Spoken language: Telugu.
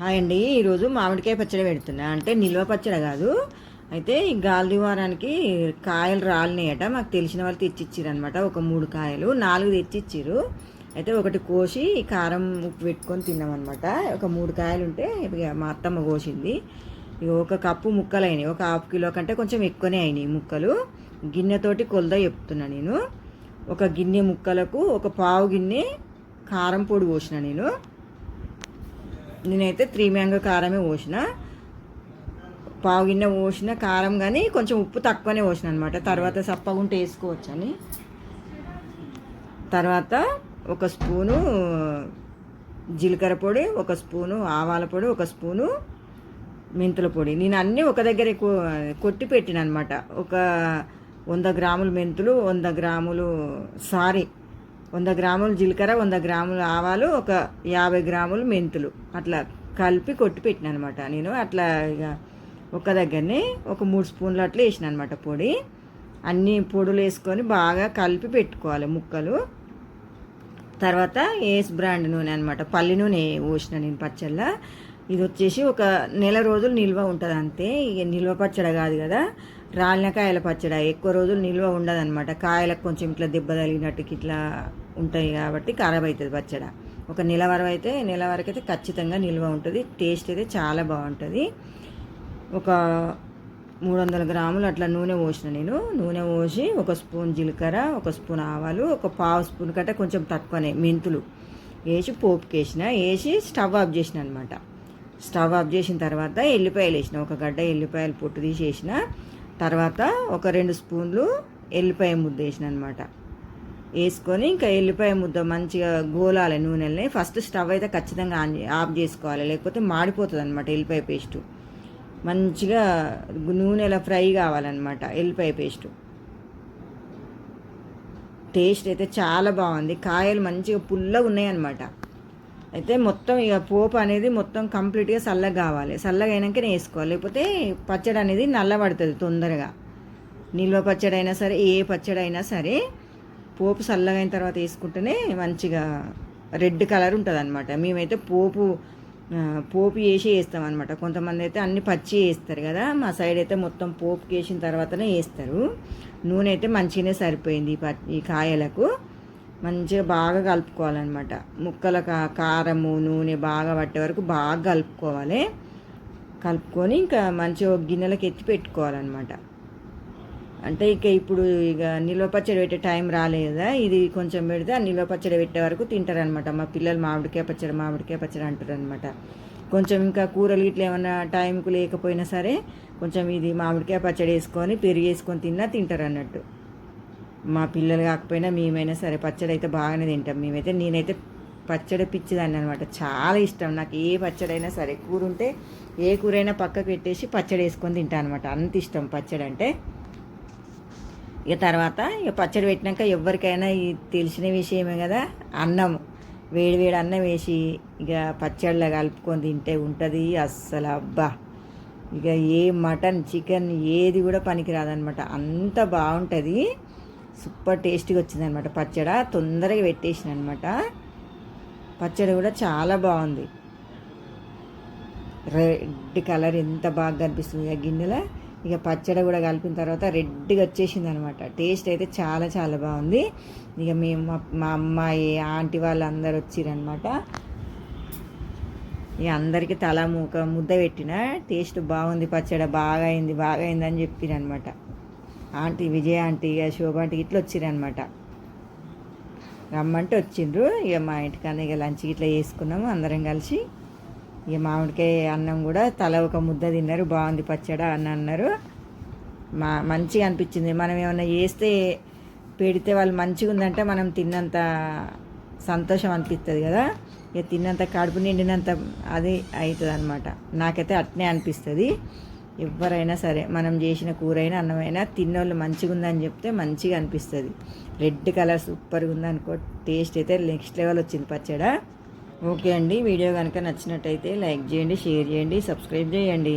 హాయ్ అండి. ఈరోజు మామిడికాయ పచ్చడి పెడుతున్నా. అంటే నిల్వ పచ్చడి కాదు. అయితే ఈ గాలి వారానికి కాయలు రాలినాయట. మాకు తెలిసిన వాళ్ళు తెచ్చిచ్చారు అనమాట ఒక మూడు కాయలు నాలుగు తెచ్చిచ్చారు. అయితే ఒకటి కోసి కారం ఉప్పు పెట్టుకొని తిన్నామన్నమాట. ఒక మూడు కాయలు ఉంటే ఇక మా అత్తమ్మ కోసింది. ఒక కప్పు ముక్కలు అయినాయి ఒక హాఫ్ కిలో కంటే కొంచెం ఎక్కువనే అయినాయి ముక్కలు. గిన్నెతోటి కొలద చెప్తున్నా నేను. ఒక గిన్నె ముక్కలకు ఒక పావు గిన్నె కారం పొడి పోసిన నేను. నేనైతే త్రీ మ్యాంగో కారమే పోసిన. పావు గిన్నె పోసిన కారం కానీ కొంచెం ఉప్పు తక్కువనే పోసిన అనమాట తర్వాత సప్పగుంటే వేసుకోవచ్చు అని తర్వాత ఒక స్పూను జీలకర్ర పొడి ఒక స్పూను ఆవాల పొడి ఒక స్పూను మెంతుల పొడి. నేను అన్నీ ఒక దగ్గర కొట్టి పెట్టిన అనమాట ఒక వంద గ్రాములు మెంతులు వంద గ్రాములు సారీ వంద గ్రాములు జీలకర్ర వంద గ్రాములు ఆవాలు ఒక యాభై గ్రాములు మెంతులు. అట్లా కలిపి కొట్టి పెట్టిన అనమాట నేను అట్లా ఇక ఒక దగ్గరనే ఒక మూడు స్పూన్లు అట్లా వేసిన అనమాట పొడి. అన్ని పొడులు వేసుకొని బాగా కలిపి పెట్టుకోవాలి ముక్కలు. తర్వాత ఏస్ బ్రాండ్ నూనె అనమాట. పల్లి నూనె పోసిన నేను పచ్చళ్ళ. ఇది వచ్చేసి ఒక నెల రోజులు నిల్వ ఉంటుంది అంతే ఇక నిల్వ పచ్చడి కాదు కదా. రాలిన కాయల పచ్చడి ఎక్కువ రోజులు నిల్వ ఉండదన్నమాట. కాయలకు కొంచెం ఇట్లా దెబ్బ తగిలినట్టు ఇట్లా ఉంటాయి కాబట్టి ఖరాబ్ అవుతుంది పచ్చడ. ఒక నెల వరకు అయితే నెల వరకు అయితే ఖచ్చితంగా నిల్వ ఉంటుంది. టేస్ట్ అయితే చాలా బాగుంటుంది. ఒక మూడు వందల గ్రాములు అట్లా నూనె పోసిన నేను. నూనె పోసి ఒక స్పూన్ జీలకర్ర ఒక స్పూన్ ఆవాలు ఒక పావు స్పూన్ కంటే కొంచెం తక్కువనే మెంతులు వేసి పోపుకేసిన వేసి స్టవ్ ఆఫ్ చేసిన అనమాట స్టవ్ ఆఫ్ చేసిన తర్వాత ఎల్లిపాయలు వేసిన. ఒక గడ్డ ఎల్లిపాయలు పొట్టు తీసేసిన తర్వాత ఒక రెండు స్పూన్లు ఎల్లిపాయ ముద్ద వేసిన అనమాట వేసుకొని ఇంకా ఎల్లిపాయ ముద్ద మంచిగా గోలాలి నూనెల్ని. ఫస్ట్ స్టవ్ అయితే ఖచ్చితంగా ఆన్ ఆఫ్ చేసుకోవాలి. లేకపోతే మాడిపోతుంది అనమాట ఎల్లిపాయ పేస్టు. మంచిగా నూనెలో ఫ్రై కావాలన్నమాట ఎల్లిపాయ పేస్టు. టేస్ట్ అయితే చాలా బాగుంది. కాయలు మంచిగా పుల్లగా ఉన్నాయన్నమాట. అయితే మొత్తం ఇక పోపు అనేది మొత్తం కంప్లీట్గా చల్లగా కావాలి. చల్లగా అయినాకనే వేసుకోవాలి లేకపోతే పచ్చడి అనేది నల్లబడుతుంది తొందరగా. నిల్వ పచ్చడి అయినా సరే ఏ పచ్చడి అయినా సరే పోపు చల్లగా అయిన తర్వాత వేసుకుంటేనే మంచిగా రెడ్ కలర్ ఉంటుంది అనమాట మేమైతే పోపు పోపు వేసి వేస్తాం అనమాట కొంతమంది అయితే అన్ని పచ్చి వేస్తారు కదా. మా సైడ్ అయితే మొత్తం పోపుకి వేసిన తర్వాతనే వేస్తారు. నూనె అయితే మంచిగానే సరిపోయింది ఈ కాయలకు. మంచిగా బాగా కలుపుకోవాలన్నమాట. ముక్కల కారము నూనె బాగా పట్టే వరకు బాగా కలుపుకోవాలి. కలుపుకొని ఇంకా మంచిగా గిన్నెలకు ఎత్తి పెట్టుకోవాలన్నమాట. అంటే ఇక ఇప్పుడు ఇక నిల్వ పచ్చడి పెట్టే టైం రాలేదా? ఇది కొంచెం పెడితే ఆ నిల్వ పచ్చడి పెట్టే వరకు తింటారనమాట మా పిల్లలు మామిడికాయ పచ్చడి మామిడికాయ పచ్చడి అంటారు అనమాట కొంచెం ఇంకా కూరలు ఇట్లా ఏమన్నా టైంకు లేకపోయినా సరే కొంచెం ఇది మామిడికాయ పచ్చడి వేసుకొని పెరిగి వేసుకొని తిన్నా తింటారు అన్నట్టు మా పిల్లలు కాకపోయినా మేమైనా సరే పచ్చడి అయితే బాగానే తింటాం. మేమైతే నేనైతే పచ్చడి పిచ్చిదాన్ని అనమాట చాలా ఇష్టం. నాకు ఏ పచ్చడైనా సరే కూర ఉంటే ఏ కూర అయినా పక్కకు పెట్టేసి పచ్చడి వేసుకొని తింటాను అనమాట అంత ఇష్టం పచ్చడి అంటే. ఇక తర్వాత ఇక పచ్చడి పెట్టినాక ఎవరికైనా తెలిసిన విషయమే కదా. అన్నం. వేడి వేడి అన్నం వేసి ఇక పచ్చళ్ళ కలుపుకొని తింటే ఉంటుంది అస్సలు. అబ్బా! ఇక ఏ మటన్ చికెన్ ఏది కూడా పనికిరాదనమాట అంత బాగుంటుంది. సూపర్ టేస్టీగా వచ్చిందనమాట. పచ్చడి తొందరగా పెట్టేసిన అనమాట పచ్చడి కూడా చాలా బాగుంది. రెడ్ కలర్ ఎంత బాగా కనిపిస్తుంది ఆ గిన్నెలో. ఇక పచ్చడి కూడా కలిపిన తర్వాత రెడ్గా వచ్చేసింది అనమాట టేస్ట్ అయితే చాలా చాలా బాగుంది. ఇక మేము మా అమ్మాయి ఆంటీ వాళ్ళు అందరు వచ్చిరనమాట. ఇక అందరికీ తల మూక ముద్ద పెట్టిన టేస్ట్ బాగుంది పచ్చడి బాగా అయింది బాగా అయింది అని చెప్పిరనమాట. ఆంటీ విజయ ఆంటీ ఇక శోభ ఆంటీ ఇట్లా వచ్చిరనమాట రమ్మంటే వచ్చిండ్రు. ఇక మా ఇంటికన్నా ఇక లంచ్ ఇట్లా చేసుకున్నాము అందరం కలిసి. ఇక మామిడికాయ అన్నం కూడా తల ఒక ముద్ద తిన్నారు. బాగుంది పచ్చడ అని అన్నారు. మా మంచిగా అనిపించింది. మనం ఏమైనా చేస్తే పెడితే వాళ్ళు మంచిగా ఉందంటే మనం తిన్నంత సంతోషం అనిపిస్తుంది కదా. ఇక తిన్నంత కడుపు నిండినంత అది అవుతుంది అనమాట నాకైతే అట్నే అనిపిస్తుంది. ఎవరైనా సరే మనం చేసిన కూర అయినా అన్నమైనా తిన్నోళ్ళు మంచిగా ఉందని చెప్తే మంచిగా అనిపిస్తుంది. రెడ్ కలర్ సూపర్గా ఉందనుకో టేస్ట్ అయితే నెక్స్ట్ లెవెల్ వచ్చింది పచ్చడా. ఓకే అండి వీడియో కనుక నచ్చినట్టయితే లైక్ చేయండి షేర్ చేయండి సబ్స్క్రైబ్ చేయండి.